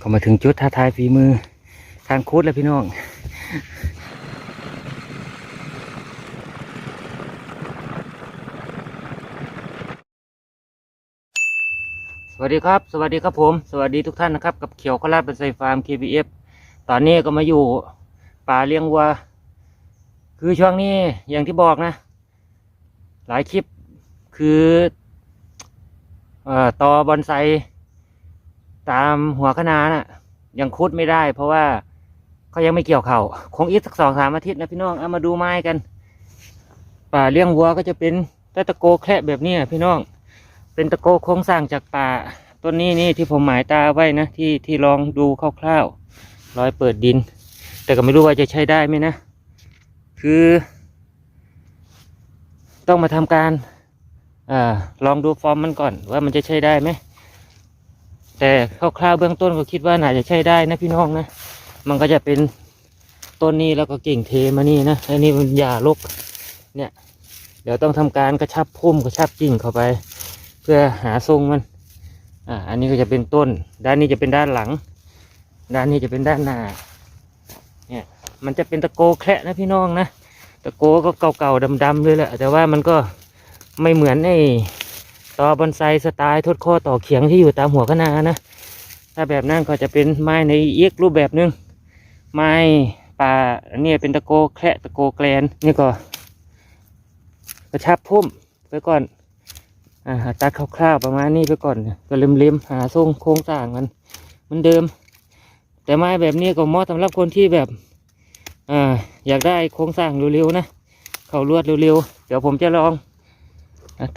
ก็มาถึงจุดท้าทายฝีมือทางคุดแล้วพี่น้องสวัสดีครับ สวัสดีครับผม สวัสดีทุกท่านนะครับ กับเขียวขลาดเป็นไซฟาร์ม KBF ตอนนี้ก็มาอยู่ป่าเลี้ยงวัว คือช่วงนี้อย่างที่บอกนะ หลายคลิปคือเอ่อตอบอนไซ ตามหัวคะนาน่ะ ยังคุดไม่ได้ เพราะว่าเขายังไม่เกี่ยวเขา่าคงอีกสักสองสามอาทิตย์นะพี่น้องเอามาดูไม้กัน ป่าเลี้ยงวัวก็จะเป็นตะโกแคระแบบนี้อะพี่น้อง เป็นตะโกโครงสร้างจากป่าต้นนี้นี่ที่ผมหมายตาไว้นะที่ที่ลองดูคร่าวๆรอยเปิดดิน แต่ก็ไม่รู้ว่าจะใช้ได้ไหมนะ คือ ต้องมาทำการอ่าลองดูฟอร์มมันก่อนว่ามันจะใช้ได้ไหม แต่คร่าวๆเบื้องต้นก็คิดว่าน่าจะใช้ได้นะพี่น้องนะ มันก็จะเป็นต้นนี้แล้วก็กิ่งเทมานี่นะอันนี้มันหญ้าลกเนี่ย เดี๋ยวต้องทำการกระชับพุ่มกระชับกิ่งเข้าไป เพื่อหาทรงมัน อ่า อันนี้ก็จะเป็นต้น ด้านนี้จะเป็นด้านหลัง ด้านนี้จะเป็นด้านหน้า เนี่ย มันจะเป็นตะโกแคระนะพี่น้องนะ ตะโกก็เก่าๆดำๆเลยแหละ แต่ว่ามันก็ไม่เหมือนไอ้ ตอบอนไซสไตล์ทดข้อต่อเขียงที่อยู่ตามหัวคะนานะ ถ้าแบบนั้นก็จะเป็นไม้ในเอีกรูปแบบหนึง ไม้ป่าอันนี้เป็นตะโกแคระตะโกแกลนนี่ก็ กระชับพุ่มไปก่อนอ่าตัดคร่าวๆประมาณนี้ไปก่อน ก็เล็มๆหาทรงโครงสร้างมันเหมันเดิม แต่ไม้แบบนี้ก็เหมาะสำหรับคนที่แบบอ่าอยากได้โครงสร้างเร็วๆนะ เข้าลวดเร็วๆ เดี๋ยวผมจะลอง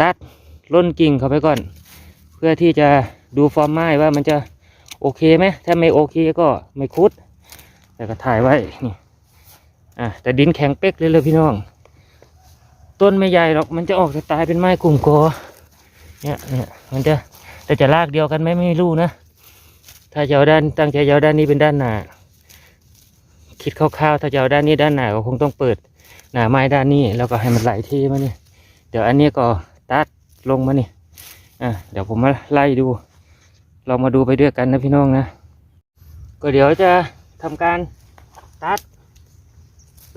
ตัด ล้นกิ่งเข้าไปก่อน เพื่อที่จะดูฟอร์มไม้ว่ามันจะโอเคไหมถ้าไม่โอเคก็ไม่คุด แต่ก็ถ่ายไว้นี่อะแต่ดินแข็งเป๊กเลยเลยพี่น้อง ต้นไม่ใหญ่หรอกมันจะออกสไตล์เป็นไม้กลุ่มกอเนี่ยเนี่ยมันจะแต่จะลากเดียวกันไหมไม่รู้นะ ถ้าจะเอาด้านตั้งใจจะเอาด้านนี้เป็นด้านหน้าคิดคร่าวๆถ้าจะเอาด้านนี้ด้านหน้าก็คงต้องเปิดหน้าไม้ด้านนี้แล้วก็ให้มันไหลที่มานี่ยเดี๋ยวอันนี้ก็ตัด ลงมานี่อะเดี๋ยวผมมาไล่ดู เรามาดูไปด้วยกันนะพี่น้องนะ ก็เดี๋ยวจะทำการตัด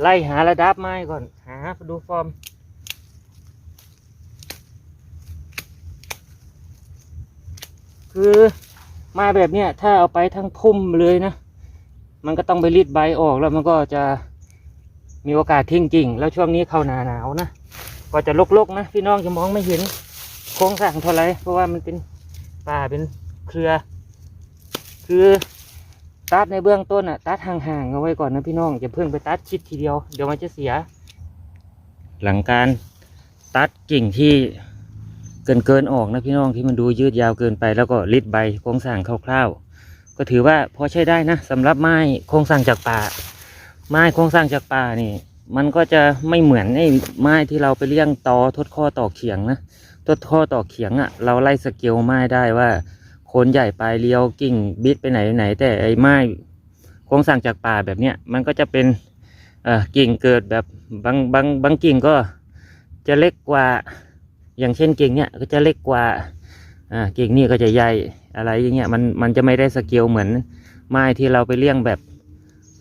ไล่หาระดับไม้ก่อน หาดูฟอร์มคือมาแบบเนี้ยถ้าเอาไปทั้งพุ่มเลยนะ มันก็ต้องไปรีดใบออกแล้วมันก็จะมีโอกาสทิ้งจริง แล้วช่วงนี้เข้าหนาหนาวนะ ก็จะลกๆนะ พี่น้องจะมองไม่เห็น โครงสร้างเท่าไรเพราะว่ามันเป็นป่าเป็นเครือ คือตัดในเบื้องต้นอะตัดห่างๆเอาไว้ก่อนนะพี่น้องอย่าเพิ่งไปตัดชิดทีเดียวเดี๋ยวมันจะเสีย หลังการตัดกิ่งที่เกินเกินๆออกนะพี่น้องที่มันดูยืดยาวเกินไป แล้วก็ริดใบโครงสร้างคร่าวๆ ก็ถือว่าพอใช้ได้นะสำหรับไม้โครงสร้างจากป่า ไม้โครงสร้างจากป่านี่ มันก็จะไม่เหมือนไอ้ไม้ที่เราไปเลี้ยงตอทดข้อต่อเขียงนะ ทดข้อต่อเขียงอะ่ะ เราไล่สเกลไม้ได้ว่าโคนใหญ่ปลายเรียวกิ่งบิดไปไหนไหน แต่ไอ้ไม้โครงสร้างจากป่าแบบเนี้ยมันก็จะเป็นเอ่อกิ่งเกิดแบบบางบางบางกิ่งก็จะเล็กกว่าอย่างเช่นกิ่งเนี่ยก็จะเล็กกว่าอ่ากิ่งนี่ก็จะใหญ่อะไรอย่างเงี้ยมันมันจะไม่ได้สเกลเหมือนไม้ที่เราไปเลี้ยงแบบ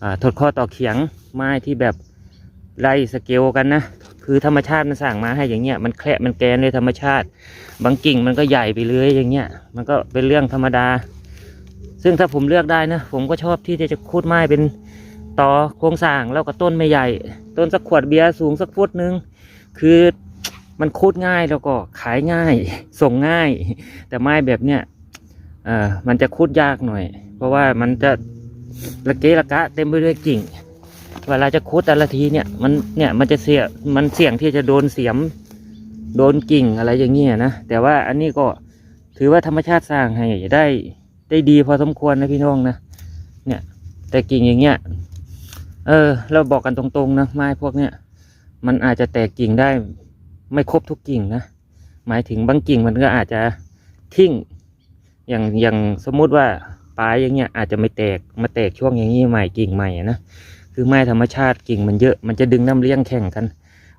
อ่าทดข้อต่อเขียงไม้ที่แบบไล่สเกลกันนะ คือธรรมชาติมันสั่งมาให้อย่างเงี้ยมันแคละมันแกนเลยธรรมชาติ บางกิ่งมันก็ใหญ่ไปเลยอย่างเงี้ย มันก็เป็นเรื่องธรรมดา ซึ่งถ้าผมเลือกได้นะผมก็ชอบที่จะคูดไม้เป็นต่อโครงสร้างแล้วก็ต้นไม่ใหญ่ ต้นสักขวดเบียร์สูงสักฟุตนึงคือมันคูดง่ายแล้วก็ขายง่าย ส่งง่าย แต่ไม้แบบเนี้ยเอ่อมันจะคูดยากหน่อย เพราะว่ามันจะระเกะระกะเต็มไปด้วยกิ่ง เวลาจะคูดแต่ละทีเนี่ยมันเนี่ยมันจะเสี่ยมันเสี่ยงที่จะโดนเสียม โดนกิ่งอะไรอย่างเงี้ยนะแต่ว่าอันนี้ก็ถือว่าธรรมชาติสร้างให้ได้ได้ดีพอสมควรนะพี่น้องนะเนี่ย แต่กิ่งอย่างเงี้ยเออ เราบอกกันตรงๆนะไม้พวกเนี้ยมันอาจจะแตกกิ่งได้ไม่ครบทุกกิ่งนะหมายถึงบางกิ่งมันก็อาจจะทิ้งอย่างอย่างสมมุติว่าปลายอย่างเงี้ยอาจจะไม่แตกมาแตกช่วงอย่างนี้ใหม่กิ่งใหม่นะ คือไม้ธรรมชาติกิ่งมันเยอะ มันจะดึงน้ำเลี้ยงแข่งกัน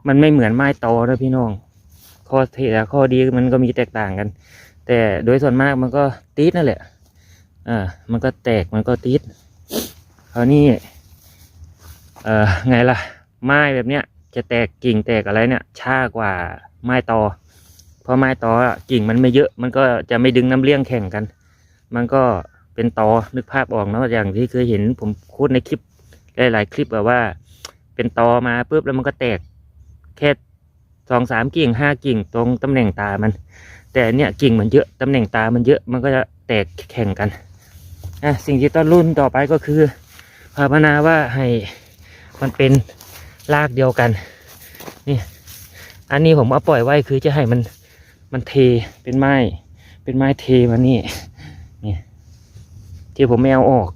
มันไม่เหมือนไม้ตอนะพี่น้อง ข้อเสียข้อดีมันก็มีแตกต่างกัน แต่โดยส่วนมากมันก็ตีดนั่นแหละ อ่า มันก็แตก มันก็ติดคราวนี้ เอ่อ ไงล่ะ ไม้แบบเนี้ย จะแตกกิ่งแตกอะไรเนี่ย ช้ากว่าไม้ตอ เพราะไม้ตอกิ่งมันไม่เยอะ มันก็จะไม่ดึงน้ำเลี้ยงแข่งกัน มันก็เป็นตอนึกภาพออกเนาะอย่างที่เคยเห็นผมพูดในคลิป หลายๆคลิปแบบว่า เป็นตอมาปุ๊บแล้วมันก็แตกแค่สองสามกิ่งห้ากิ่งตรงตำแหน่งตามัน แต่เนี่ยกิ่งมันเยอะตำแหน่งตามันเยอะมันก็จะแตกแข่งกันอะสิ่งที่ต้องรุ่นต่อไปก็คือภาวนาว่าให้มันเป็นรากเดียวกันนี่อันนี้ผมเอาปล่อยไว้คือจะให้มันมันเทเป็นไม้เป็นไม้เทมานี่นี่ที่ผมไม่เอาออก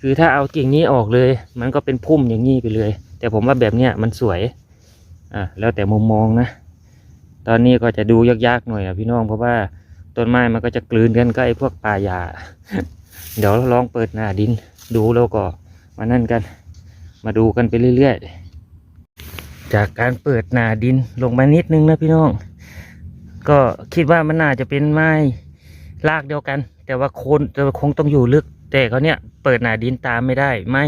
คือถ้าเอากิ่งนี้ออกเลย มันก็เป็นพุ่มอย่างนี้ไปเลย แต่ผมว่าแบบเนี้ยมันสวยอะแล้วแต่มุมมองนะ ตอนนี้ก็จะดูยากๆหน่อยอะพี่น้องเพราะว่าต้นไม้มันก็จะกลืนกันก็ไอ้พวกป่าหญ้าเดี๋ยวลองเปิดหน้าดินดูแล้วก็มานั่นกัน มาดูกันไปเรื่อยๆ จากการเปิดหน้าดินลงมานิดนึงนะพี่น้อง ก็คิดว่ามันน่าจะเป็นไม้รากเดียวกัน แต่ว่าโคนจะคงต้องอยู่ลึก แต่เขาเนี่ยเปิดหนาดินตามไม่ได้ไม้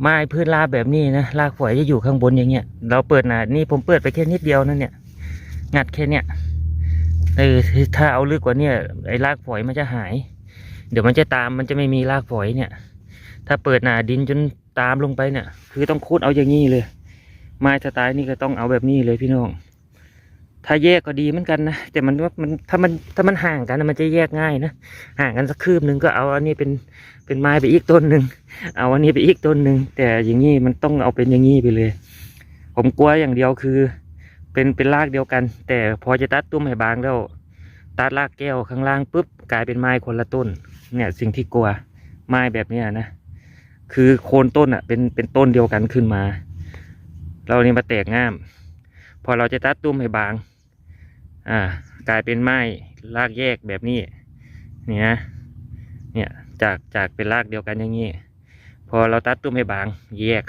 ไม้พื้นราบแบบนี้นะรากฝอยจะอยู่ข้างบนอย่างเงี้ยเราเปิดหนานี่ผมเปิดไปแค่นิดเดียวนั่นเนี่ย งัดแค่เนี้ยเออถ้าเอาลึกกว่าเนี้ยไอ้รากฝอยมันจะหาย เดี๋ยวมันจะตามมันจะไม่มีรากฝอยเนี่ย ถ้าเปิดหนาดินจนตามลงไปเนี่ย คือต้องคูดเอาอย่างนี้เลย ไม้สไตล์นี่ก็ต้องเอาแบบนี้เลยพี่น้อง ถ้าแยกก็ดีเหมือนกันนะแต่มันว่ามันถ้ามันถ้ามันห่างกันมันจะแยกง่ายนะห่างกันสักคืบหนึ่งก็เอาอันนี้เป็นเป็นไม้ไปอีกต้นหนึ่งเอาอันนี้ไปอีกต้นหนึ่งแต่อย่างนี้มันต้องเอาเป็นอย่างนี้ไปเลย ผมกลัวอย่างเดียวคือ เป็นเป็นรากเดียวกัน แต่พอจะตัดตุ้มให้บางแล้วตัดรากแก้วข้างล่างปุ๊บกลายเป็นไม้คนละต้น เนี่ยสิ่งที่กลัวไม้แบบเนี้นะคือโคนต้นอะเป็นเป็นต้นเดียวกันขึ้นมาเรานี่มาแตกง่าม พอเราจะตัดตุ้มให้บาง อ่า กลายเป็นไม้รากแยกแบบนี้ เนี่ยนะเนี่ยจากจากเป็นรากเดียวกันอย่างนี้ พอเราตัดตุ้มให้บาง แยก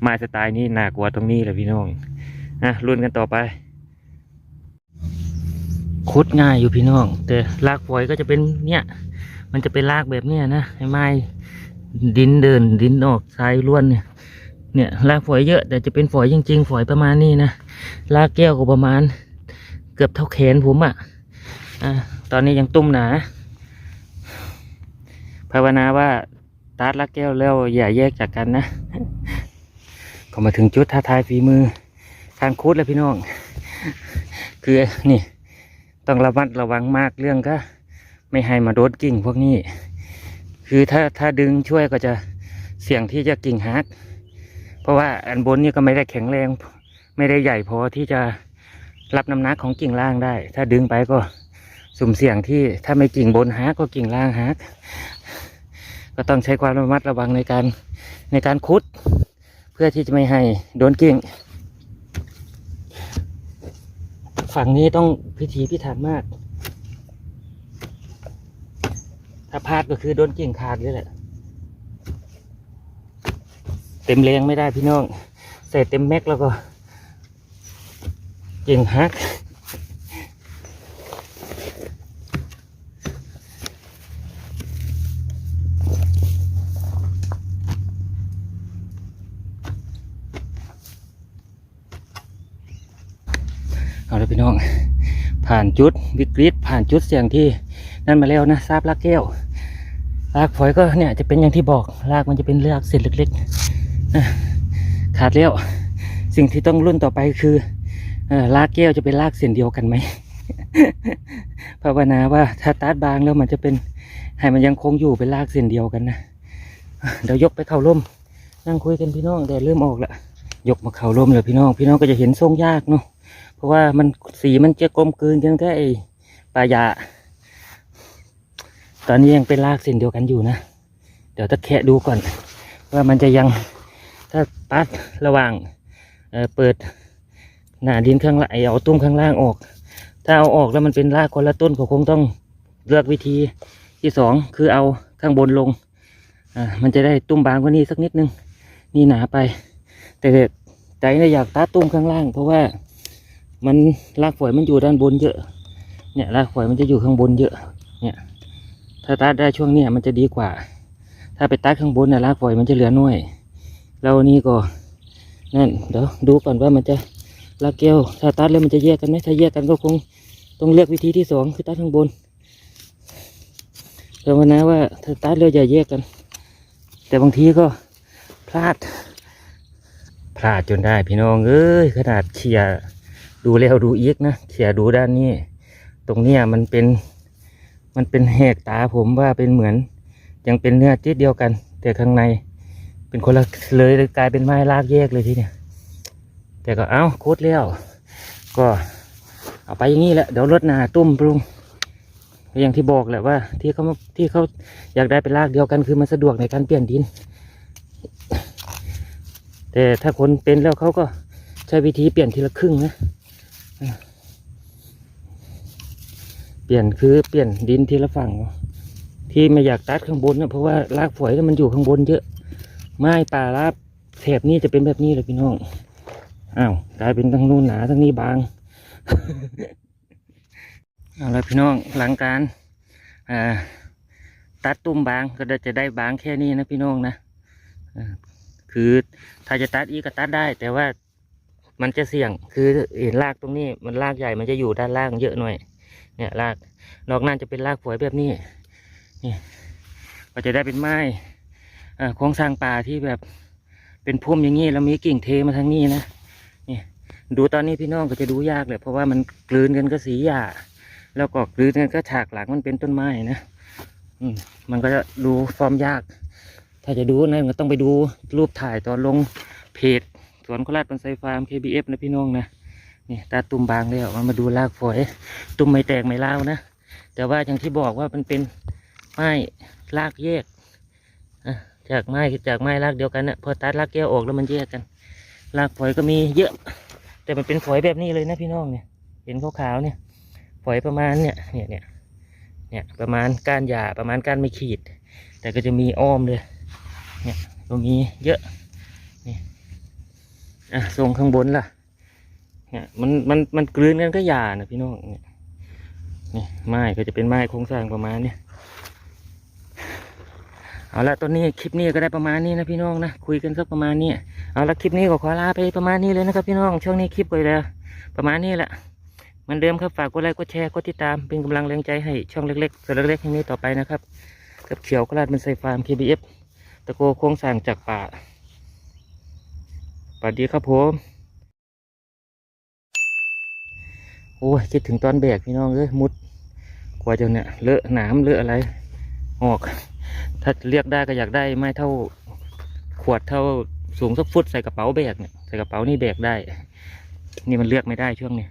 ไม้สไตล์นี้น่ากลัวตรงนี้แหละพี่น้องนะรุ่นกันต่อไปคุดง่ายอยู่พี่น้อง แต่รากฝอยก็จะเป็นเนี่ย มันจะเป็นรากแบบเนี้ยนะไอ้ไม้ดินเดินดินออกทรายล้วนเนี่ย เนี่ยรากฝอยเยอะแต่จะเป็นฝอยจริง ๆ ฝอยประมาณนี้นะรากแก้วก็ประมาณ เกือบเท่าแขนผมอะ่ะอะตอนนี้ยังตุ้มหนาภาวนาว่าตัดรากแก้วแล้วอย่าแยกจากกันนะ ก็มาถึงจุดท้าทายฝีมือทางคุดแล้วพี่น้อง คือนี่ต้องระมัดระวังมากเรื่องก็ ไม่ให้มาโดนกิ่งพวกนี้ คือถ้าถ้าดึงช่วยก็จะเสี่ยงที่จะกิ่งหัก เพราะว่าอันบนนี่ก็ไม่ได้แข็งแรง ไม่ได้ใหญ่พอที่จะรับน้ำหนักของกิ่งล่างได้ ถ้าดึงไปก็สุ่มเสี่ยงที่ถ้าไม่กิ่งบนหักก็กิ่งล่างหักก็ต้องใช้ความระมัดระวังในการในการคุด เพื่อที่จะไม่ให้โดนกิ่ง ฝั่งนี้ต้องพิธีพิถันมาก ถ้าพลาดก็คือโดนกิ่งขาดเลยแหละ ต็มแรงไม่ได้พี่น้องใส่เต็มแม็กแล้วก็กิ่งหักเอาลยพี่น้อง ผ่านจุดวิกฤตผ่านจุดเสี่ยงที่นั่นมาแล้วนะทราบลากแก้วรากฝอยก็เนี่ยจะเป็นอย่างที่บอกรากมันจะเป็นรากเศษเล็กๆ ขาดแล้วสิ่งที่ต้องรุ่นต่อไปคือเอ่อรากแก้วจะเป็นรากเส้นเดียวกันไหมภาวนาว่าถ้าตัดบางแล้วมันจะเป็นให้มันยังคงอยู่เป็นรากเส้นเดียวกันนะเดี๋ยวยกไปเข้าร่มนั่งคุยกันพี่น้องแดดเริ่มออกแล้วยกมาเข้าร่มเลยพี่น้อง พี่น้องก็จะเห็นทรงยากเนาะเพราะว่ามันสีมันจะกลมกลืนกันแค่ไอ้ปลายาตอนนี้ยังเป็นรากเส้นเดียวกันอยู่นะ เดี๋ยวตะแคะดูก่อน ว่ามันจะยัง ถ้าปัดระหว่างเเปิดหน้าดินข้างล่างไอ้เอาตุ้มข้างล่างออก ถ้าเอาออกแล้วมันเป็นรากคนละต้นก็คงต้องเลือกวิธีที่สองคือเอาข้างบนลงอ่ามันจะได้ตุ้มบางกว่านี้สักนิดนึง นี่หนาไป แต่ใจเนี่ยอยากตัดตุ้มข้างล่าง เพราะว่ามันรากฝอยมันอยู่ด้านบนเยอะ เนี่ยรากฝอยมันจะอยู่ข้างบนเยอะ เนี่ย ถ้าตัดได้ช่วงเนี้ยมันจะดีกว่า ถ้าไปตัดข้างบนน่ะรากฝอยมันจะเหลือน้อย แล้วอันนี้ก็นั่นเดี๋ยวดูก่อนว่ามันจะรากแก้วถ้าตัดแล้วมันจะแยกกันไหมถ้าแยกกันก็คงต้องเลือกวิธีที่สองคือตัดข้างบนแต่วันนะว่าถ้าตัดแล้วอย่าแยกกัน แต่บางทีก็พลาด พลาดจนได้พี่น้องเอ้ยขนาดเขี่ยดูแล้วดูอีกนะเขี่ยดูด้านนี้ ตรงเนี้ยมันเป็นมันเป็นแหกตาผมว่าเป็นเหมือน ยังเป็นเนื้อจิตเดียวกัน แต่ข้างใน เป็นคนละเลยกลายเป็นไม้ลากแยกเลยทีเนี้ยแต่ก็เอ้าโคตรแล้วก็เอาไปอย่างนี้แหละเดี๋ยวรถหนาตุ้มปรุงอย่างที่บอกแหละว่า ที่เขาที่เขาอยากได้เป็นลากเดียวกันคือมันสะดวกในการเปลี่ยนดิน แต่ถ้าคนเป็นแล้วเขาก็ใช้วิธีเปลี่ยนทีละครึ่งนะเปลี่ยนคือเปลี่ยนดินทีละฝั่งที่ไม่อยากตัดข้างบนนะเพราะว่ารากฝอยมันอยู่ข้างบนเยอะ ไม้ป่าราบแถบนี้จะเป็นแบบนี้เลยพี่น้องอ้าวกลายเป็นทั้งนู้นหนาทั้งนี้บางเอาละพี่น้องหลังการตัดตุ้มบางก็จะได้บางแค่นี้นะพี่น้องนะคือถ้าจะตัดอีกก็ตัดได้ แต่ว่ามันจะเสี่ยงคือเห็นรากตรงนี้ มันรากใหญ่มันจะอยู่ด้านล่างเยอะหน่อย เนี่ยรากนอกนั้นจะเป็นรากฝอยแบบนี้นี่ก็จะได้เป็นไม้ โครงสร้างป่าที่แบบเป็นพุ่มอย่างนี้แล้วมีกิ่งเทมาทางนี้นะนี่ดูตอนนี้พี่น้องก็จะดูยากเลยเพราะว่ามันกลืนกันก็สีหญ้าแล้วก็กลืนกันก็ฉากหลังมันเป็นต้นไม้นะอืมมันก็จะดูฟอร์มยาก ถ้าจะดูนะก็ต้องไปดูรูปถ่ายตอนลงเพจสวนโคราชบอนไซฟาร์ม KBF นะพี่น้องนะนี่ตาตุ่มบางแล้วมันมาดูรากฝอย ตุ่มไม่แตกไม่เล่านะแต่ว่าอย่างที่บอกว่ามันเป็นไม้รากแยกอะ จากไม้จากไม้รากเดียวกันนะพอตัดรากแก้วออกแล้วมันแยกกันรากฝอยก็มีเยอะ แต่มันเป็นฝอยแบบนี้เลยนะพี่น้องเนี่ย เห็นขาวๆเนี่ย ฝอยประมาณเนี่ยเนี่ยเนี่ยเนี่ยประมาณก้านหญ้าประมาณก้านไม่ขีด แต่ก็จะมีอ้อมเลยเนี่ยก็มีเยอะนี่อะทรงข้างบนล่ะเนี่ยมันมันมันกลืนกันก็หยานะพี่น้องเนี่ยนี่ไม้ก็จะเป็นไม้โครงสร้างประมาณเนี้ย เอาละตอนนี้คลิปนี้ก็ได้ประมาณนี้นะพี่น้องนะคุยกันสักประมาณนี้เอาละคลิปนี้ก็ขอลาไปประมาณนี้เลยนะครับ พี่น้องช่วงนี้คลิปก็เลยประมาณนี้แหละเหมือนเดิมครับฝากกดไลค์กดแชร์กดติดตามเป็นกำลังแรงใจให้ช่องเล็กๆส่วนเล็กๆแห่งนี้ต่อไปนะครับกับเขียวกราดเป็นไซฟาร์ม KBF ตะโกโค้งสร้างจากป่าสวัสดีครับผมโอ้ยคิดถึงตอนแบกพี่น้องเอ้ยมุดกว่าจะเนี่ยเลอะหนามเลอะอะไรออก ถ้าเรียกได้ก็อยากได้ไม่เท่าขวดเท่าสูงสักฟุตใส่กระเป๋าแบกเนี่ยใส่กระเป๋านี่แบกได้ นี่มันเลือกไม่ได้ช่วงนี้